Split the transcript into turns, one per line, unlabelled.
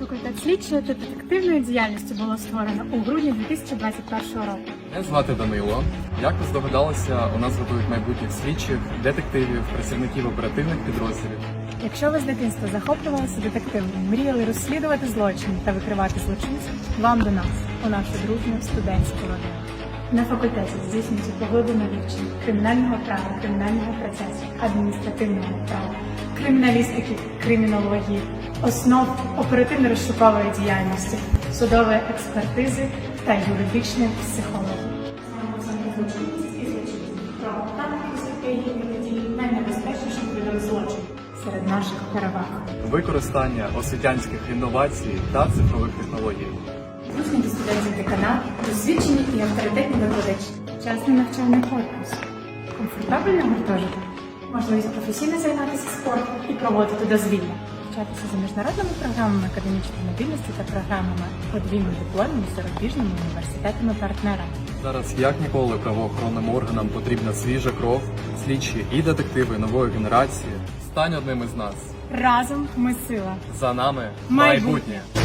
Факультет слідчої та детективної діяльності було створено у грудні 2021 року.
Мене звати Данило. Як ви здогадалися, у нас готують майбутніх слідчих, детективів, працівників оперативних підрозділів.
Якщо ви з дитинства захоплювалися детективом, мріяли розслідувати злочини та викривати злочинців, вам до нас, у нашу дружню студентську родину. На факультеті здійснюється поглиблене вивчення кримінального права, кримінального процесу, адміністративного права, криміналістики, кримінології, основ оперативно-розшукової діяльності, судової експертизи та видом злочину серед наших переваг.
Використання освітянських інновацій та цифрових технологій.
До студентів деканат, досвідчені і авторитетні викладачі, вчасний навчальний корпус, комфортабельний гуртожиток, можливість професійно займатися спортом і проводити дозвілля, навчатися за міжнародними програмами академічної мобільності та програмами подвійним дипломів з зарубіжними університетами-партнерами.
Зараз як ніколи правоохоронним органам потрібна свіжа кров, слідчі і детективи нової генерації. Стань одним із нас.
Разом ми сила.
За нами
Майбутнє.
майбутнє.